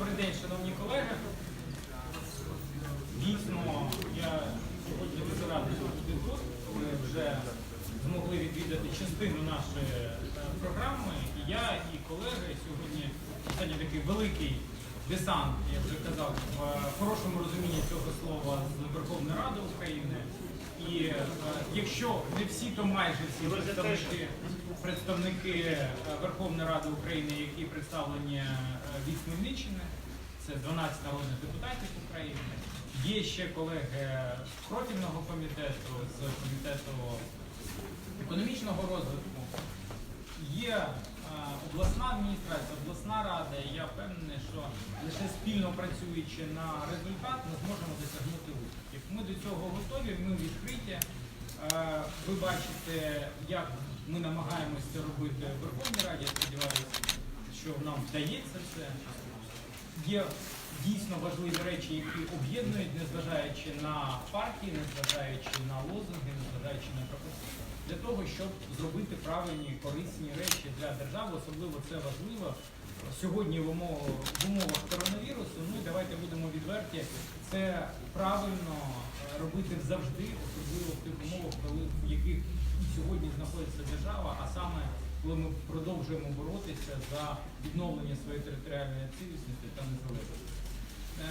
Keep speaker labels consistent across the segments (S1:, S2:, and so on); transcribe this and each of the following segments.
S1: Добрий день, шановні колеги. Дійсно, я сьогодні дуже радий бути тут. Ми вже змогли відвідати частину нашої е, програми. І я, і колеги сьогодні сьогодні такий великий десант, я вже казав, в хорошому розумінні цього слова з Верховної Ради України. І е, якщо не всі, то майже всі представники, представники е, Верховної Ради України, які представлені е, від Хмельниччини, це 12 народних депутатів України. Є ще колеги з профільного комітету, з комітету економічного розвитку. Є обласна адміністрація, обласна рада, і я впевнений, що лише спільно працюючи на результат, ми зможемо досягнути. Ми до цього готові, ми відкриті. Е, Ви бачите, як ми намагаємося це робити в Верховній Раді. Я сподіваюся, що нам вдається це. Є дійсно важливі речі, які об'єднують, незважаючи на партії, незважаючи на лозунги, незважаючи на пропозиції, для того, щоб зробити правильні корисні речі для держави. Особливо це важливо сьогодні в умовах, в умовах коронавірусу. Ну давайте будемо відверті. Це правильно е, робити завжди, особливо в тих умовах, коли в яких сьогодні знаходиться держава, а саме коли ми продовжуємо боротися за відновлення своєї територіальної цілісності та незалежності. Е,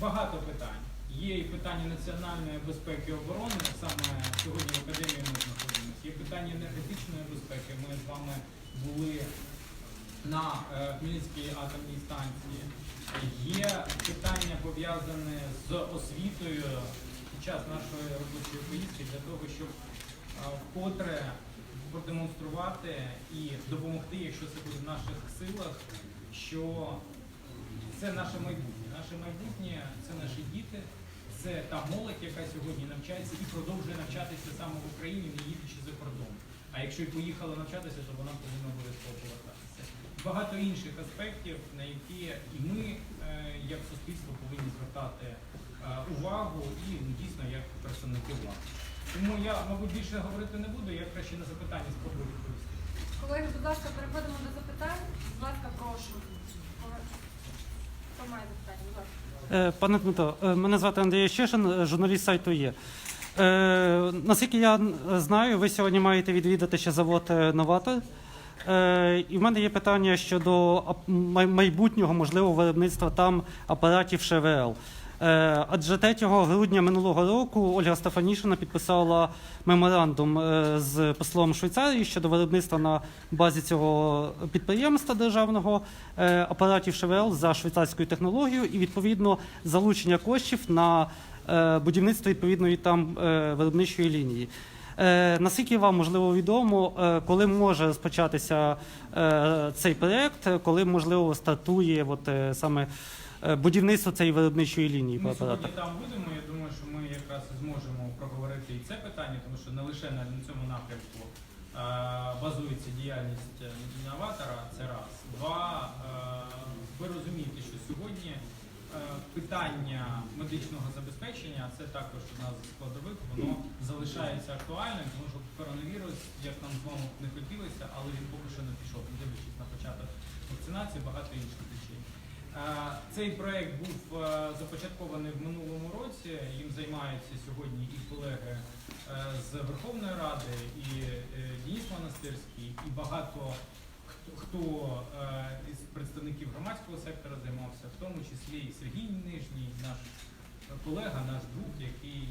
S1: Багато питань. Є і питання національної безпеки і оборони. Саме сьогодні в академії ми знаходимося. Є питання енергетичної безпеки. Ми з вами були на е, Хмельницькій атомній станції. Є питання пов'язане з освітою під час нашої робочої поїздки для того, щоб е, вкотре продемонструвати і допомогти, якщо це буде в наших силах, що це наше майбутнє. Наше майбутнє це наші діти, це та молодь, яка сьогодні навчається і продовжує навчатися саме в Україні, не їдучи за кордон. А якщо й поїхала навчатися, то вона повинна обов'язково повертатися. Багато інших аспектів, на які і ми, е, як суспільство, повинні звертати е, увагу і ну, дійсно як представники влади. Тому я, мабуть, більше говорити не буду, я краще на запитання спробую відповісти.
S2: Колеги, будь ласка, переходимо до запитань. Будь ласка, прошу. Хто має запитання? Будь ласка.
S3: Е, Пане Дмитро, мене звати Андрій Щешин, журналіст сайту є. Наскільки я знаю, ви сьогодні маєте відвідати ще завод Новатор. Е, і в мене є питання щодо майбутнього можливого виробництва там апаратів ШВЛ. Е, адже 3 грудня минулого року Ольга Стефанішина підписала меморандум е, з послом Швейцарії щодо виробництва на базі цього підприємства державного апаратів ШВЛ за швейцарською технологією і відповідно залучення коштів на будівництво відповідної там виробничої лінії. Е, Наскільки вам можливо відомо, е, коли може розпочатися е, цей проект, коли можливо стартує от, саме будівництво цієї виробничої лінії
S1: Ми сьогодні там будемо. Я думаю, що ми якраз зможемо проговорити і це питання, тому що не лише на цьому напрямку базується діяльність інноватора. Це раз. Два. Ви розумієте, що сьогодні питання медичного забезпечення, це також одна з складових, воно залишається актуальним, тому що коронавірус, як нам з вами не хотілося, але він поки що не пішов, не дивлячись на початок вакцинації, багато інших речей. Цей проект був започаткований в минулому році. Їм займаються сьогодні і колеги з Верховної Ради, і е, Денис Монастирський, і багато хто, із представників громадського сектора займався, в тому числі і Сергій Нижній, наш колега, наш друг, який,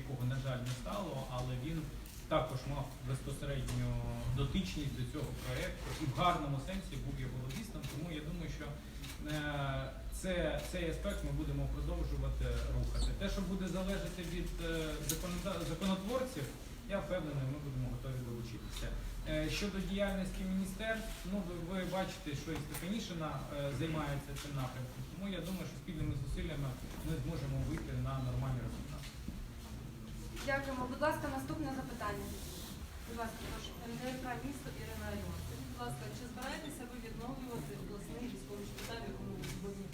S1: якого, на жаль, не стало, але він також мав безпосередню дотичність до цього проєкту і в гарному сенсі був його лобістом. Тому я думаю, що е, це, цей аспект ми будемо продовжувати рухати. Те, що буде залежати від е, законотворців, я впевнений, ми будемо готові долучитися. Е, Щодо діяльності міністерств, ну ви, ви бачите, що і Стефанішина е, займається цим напрямком. Тому я думаю, що спільними зусиллями ми зможемо вийти на нормальний результат.
S2: Дякуємо. Будь ласка, наступне запитання. Будь ласка, прошу.
S4: НДРК місто Ірина. Скажіть, будь ласка, чи збираєтеся ви відновлювати обласний військовий шпиталь, якому ви сьогодні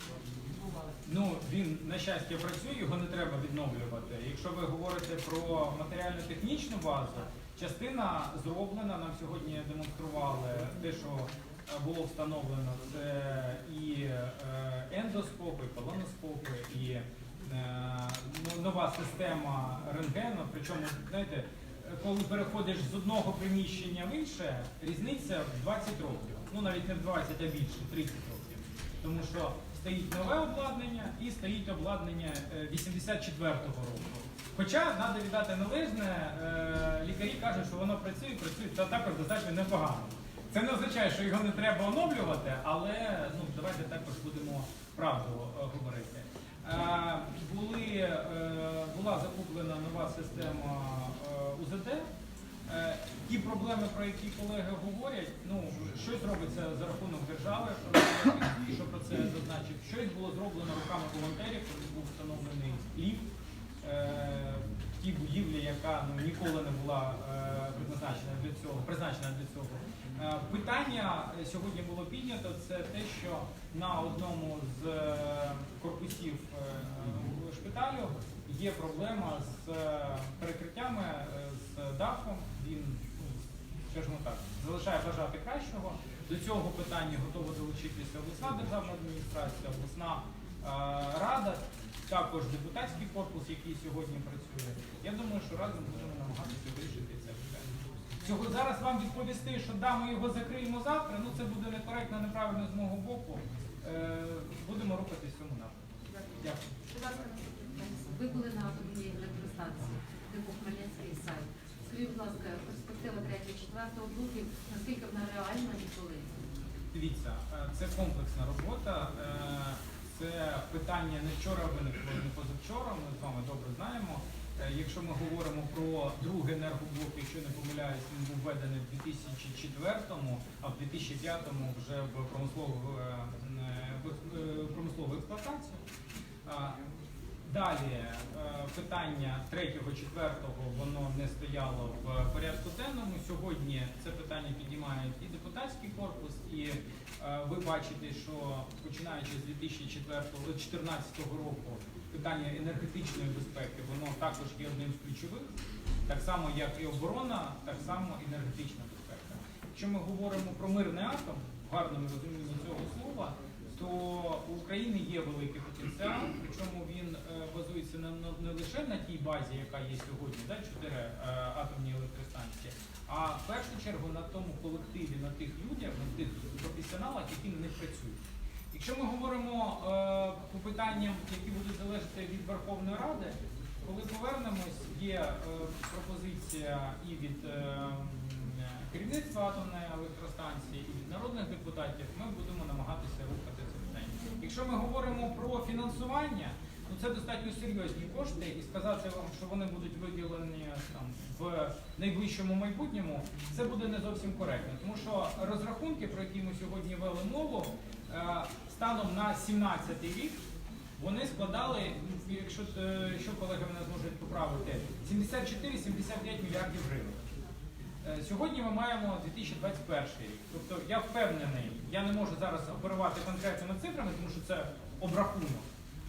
S4: побували?
S1: Ну він на щастя працює, його не треба відновлювати. Якщо ви говорите про матеріально-технічну базу, Частина зроблена, нам сьогодні демонстрували те, що е, було встановлено, це і е, ендоскопи, і колоноскопи, і е, ну, нова система рентгену. Причому, знаєте, коли переходиш з одного приміщення в інше, різниця в 20 років. Ну навіть не в 20, а більше 30 років. Тому що стоїть нове обладнання і стоїть обладнання 84-го року. Хоча треба віддати належне, е, лікарі кажуть, що воно працює, працює та також достатньо непогано. Це не означає, що його не треба оновлювати, але ну, давайте також будемо правду е, говорити. Е, були, була закуплена нова система УЗД. Ті проблеми, про які колеги говорять, ну щось робиться за рахунок держави, що про це зазначив. Щось було зроблено руками волонтерів, коли був встановлений ліфт тій будівлі, яка ну, ніколи не була е, призначена для цього. Призначена для цього. Е, Питання е, сьогодні було піднято. Це те, що на одному з е, корпусів е, шпиталю є проблема з е, перекриттями, е, з дахом. Він, ну, скажімо так, залишає бажати кращого. До цього питання готова долучитися обласна державна адміністрація, обласна е, рада, також депутатський корпус, який сьогодні працює. Я думаю, що разом будемо намагатися вирішити це питання. Цього зараз вам відповісти, що да, ми його закриємо завтра. Ну це буде некоректно, неправильно з мого боку. Е, будемо рухатись в цьому напрямку. Дякую.
S5: Ви були на атомній електростанції, типу Хмельницький сайт. Скажіть, будь ласка, перспектива 3-4 блоків, наскільки вона реальна і коли?
S1: Дивіться, е, це комплексна робота. Це питання не вчора виникло, не позавчора. Ми з вами добре знаємо. Е, Якщо ми говоримо про другий енергоблок, якщо не помиляюсь, він був введений в 2004-му, а в 2005-му вже в промислову, е, е, в промислову експлуатацію. Далі питання третього, четвертого воно не стояло в порядку денному. Сьогодні це питання піднімають і депутатський корпус, і ви бачите, що починаючи з 2014 року питання енергетичної безпеки воно також є одним з ключових, так само як і оборона, так само енергетична безпека. Якщо ми говоримо про мирний атом, в гарному розумінні цього слова, то у України є великий потенціал, причому він е, базується не, лише на тій базі, яка є сьогодні, да, 4 е, атомні електростанції, а в першу чергу на тому колективі, на тих людях, на тих професіоналах, які на них працюють. Якщо ми говоримо е, по питанням, які будуть залежати від Верховної Ради, коли повернемось, є пропозиція і від керівництва атомної електростанції, і від народних депутатів, ми будемо намагатися рухати це питання. Якщо ми говоримо про фінансування, ну це достатньо серйозні кошти, і сказати вам, що вони будуть виділені там в найближчому майбутньому, це буде не зовсім коректно, тому що розрахунки, про які ми сьогодні вели мову, е, станом на 17-й рік. Вони складали, якщо, е, якщо колеги мене зможуть поправити, 74-75 мільярдів гривень. Е, Сьогодні ми маємо 2021 рік. Тобто я впевнений, я не можу зараз оперувати конкретними цифрами, тому що це обрахунок.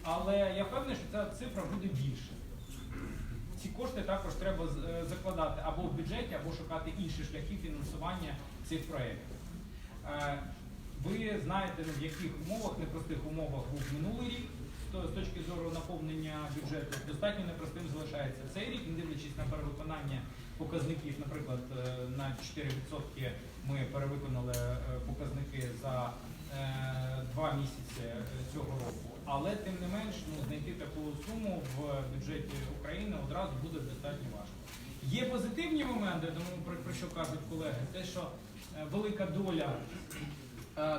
S1: Але я впевнений, що ця цифра буде більше. Ці кошти також треба е, закладати або в бюджеті, або шукати інші шляхи фінансування цих проєктів. Е, Ви знаєте, в яких умовах, непростих умовах був минулий рік з точки зору наповнення бюджету. Достатньо непростим залишається цей рік, не дивлячись на перевиконання показників, наприклад, е, на 4% ми перевиконали е, показники за е, два місяці цього року. Але тим не менш, ну, знайти таку суму в бюджеті України одразу буде достатньо важко. Є позитивні моменти, тому про, про що кажуть колеги, те, що велика доля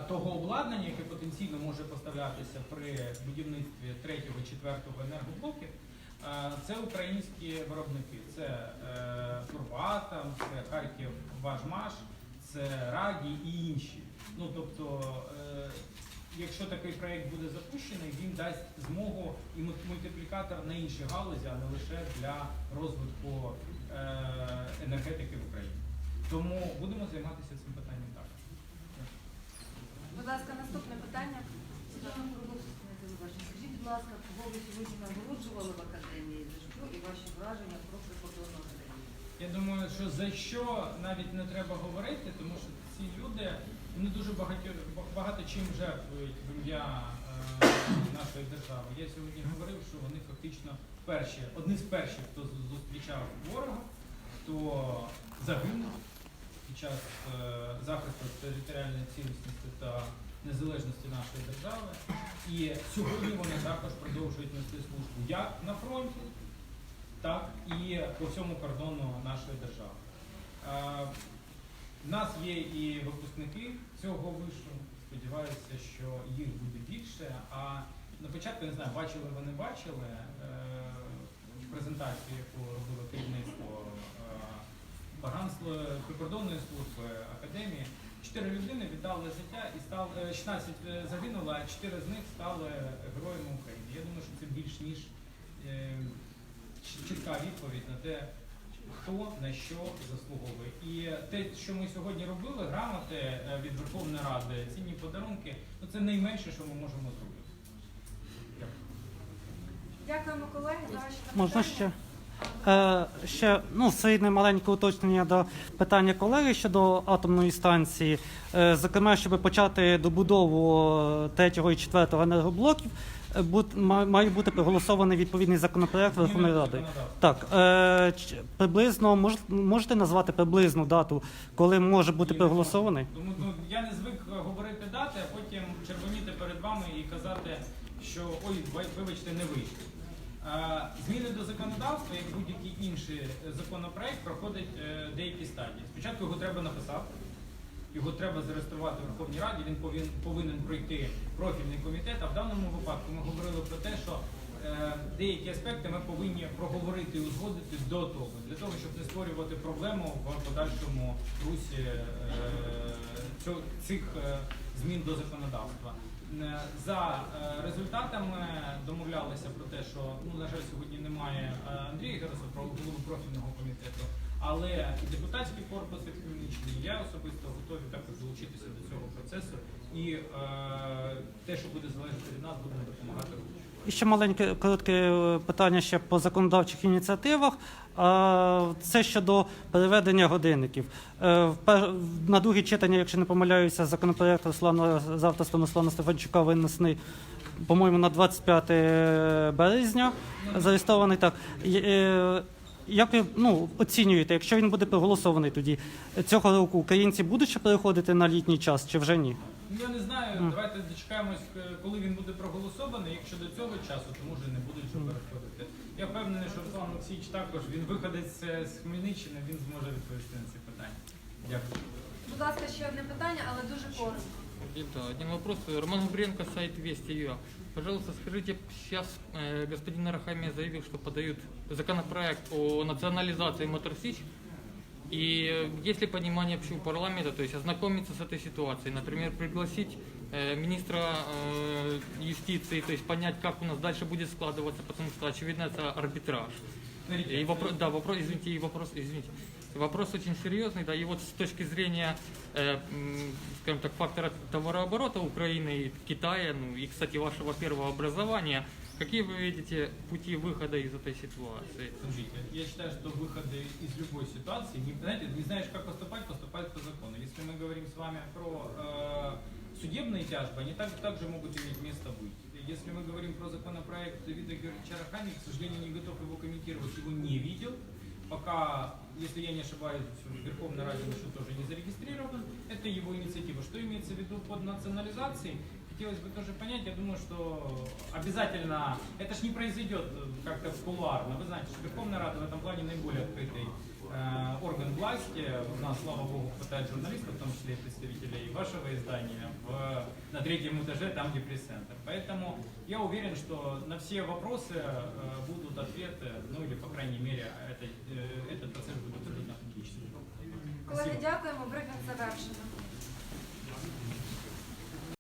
S1: того обладнання, яке потенційно може поставлятися при будівництві третього, четвертого енергоблоків, це українські виробники. Це е, Турбатом, це Харків Важмаш, це Раді і інші. Ну тобто, е, якщо такий проєкт буде запущений, він дасть змогу і мультиплікатор на інші галузі, а не лише для розвитку е, енергетики в Україні. Тому будемо займатися цим питанням так.
S2: Будь ласка, наступне питання.
S5: Ласка, кого ви сьогодні нагороджували в академії, за що і ваші враження про прикордонну академію?
S1: Я думаю, що за що навіть не треба говорити, тому що ці люди Вони дуже багато, багато чим жертвують в ім'я е, нашої держави. Я сьогодні говорив, що вони фактично перші, одні з перших, хто зустрічав ворога, хто загинув під час е, захисту територіальної цілісності та незалежності нашої держави. І сьогодні вони також продовжують нести службу як на фронті, так і по всьому кордону нашої держави. Е, У нас є і випускники цього вишу. Сподіваюся, що їх буде більше. А на початку не знаю, бачили ви не бачили е, презентацію, яку робило керівництво е, Баганство прикордонної служби академії. Чотири людини віддали життя і стали е, 16 загинуло, а 4 з них стали героями України. Я думаю, що це більш ніж е, чітка відповідь на те, хто на що заслуговує. І те, що ми сьогодні робили, грамоти е, від Верховної Ради, цінні подарунки, ну це найменше, що ми можемо зробити. Дякую.
S2: Дякуємо, колеги,
S3: Можна ще? Е, ще ну, своє маленьке уточнення до питання колеги щодо атомної станції. Е, зокрема, щоб почати добудову третього і четвертого енергоблоків, е, бут- ма- має бути проголосований відповідний законопроект Верховної Ради. Так, е, ч- приблизно мож, можете назвати приблизну дату, коли може бути проголосований?
S1: Тому ну, я не звик е, говорити дати, а потім червоніти перед вами і казати, що ой, ви- вибачте, не вийшло. Зміни до законодавства, як будь-який інший законопроект, проходить е, деякі стадії. Спочатку його треба написати, його треба зареєструвати в Верховній Раді, він повинен, пройти профільний комітет. А в даному випадку ми говорили про те, що е, деякі аспекти ми повинні проговорити і узгодити до того, для того, щоб не створювати проблему в подальшому русі е, цих змін до законодавства. Е, За е, результатами домовлялися про те, що ну на жаль, сьогодні немає е, Андрія Гераса, про голову профільного комітету, але депутатський корпус від Хмельниччини, я особисто готові також долучитися до цього процесу. І е, те, що буде залежати від нас, будемо допомагати.
S3: І ще маленьке коротке е, питання ще по законодавчих ініціативах. А, Це щодо переведення годинників. Е, На друге читання, якщо не помиляюся, законопроект Руслана з авторством Руслана Стефанчука винесений, по-моєму, на 25 березня. Зареєстрований так. Е, Як ви ну, оцінюєте, якщо він буде проголосований тоді цього року, українці будуть ще переходити на літній час чи вже ні?
S1: Ну, Я не знаю, давайте дочекаємось, е, коли він буде проголосований. Якщо до цього часу, то може не будуть що переходити. Я впевнений, що Руслан Олексійович також він виходець е, з Хмельниччини, він зможе відповісти на ці питання. Дякую.
S2: Будь ласка, ще одне питання, але дуже коротко.
S6: Да, один вопрос. Роман Губренко, сайт Вести.ua. Пожалуйста, скажите, сейчас э, господин Арахамия заявил, что подают законопроект о национализации Моторсич. И э, есть ли понимание вообще у парламента, то есть ознакомиться с этой ситуацией, например, пригласить э, министра э, юстиции, то есть понять, как у нас дальше будет складываться, потому что, очевидно, это арбитраж.
S1: Смотрите,
S6: И вопрос, да, вопрос, извините, и вопрос, извините. Вопрос очень серьезный, да, и вот с точки зрения, э, м, скажем так, фактора товарооборота Украины и Китая, ну и, кстати, вашего первого образования, какие вы видите пути выхода из этой ситуации?
S1: Смотрите, я считаю, что выходы из любой ситуации, не, знаете, не знаешь, как поступать, поступать по закону. Если мы говорим с вами про э, судебные тяжбы, они так, также могут иметь место быть. Если мы говорим про законопроект Давида Георгиевича к сожалению, не готов его комментировать, его не видел. Пока, если я не ошибаюсь, в Верховной Раде еще тоже не зарегистрирован. Это его инициатива. Что имеется в виду под национализацией? Хотелось бы тоже понять, я думаю, что обязательно, это ж не произойдет э, как-то кулуарно. Вы знаете, что Верховная Рада в этом плане наиболее открытый э, орган власти. У нас, слава богу, хватает журналистов, в том числе и представителей вашего издания, в, на третьем этаже, там, где пресс-центр. Поэтому я уверен, что на все вопросы э, будут ответы, ну или, по крайней мере, это, э, этот процесс будет абсолютно отличным.
S2: Колеги, дякуємо. Брифінг завершено.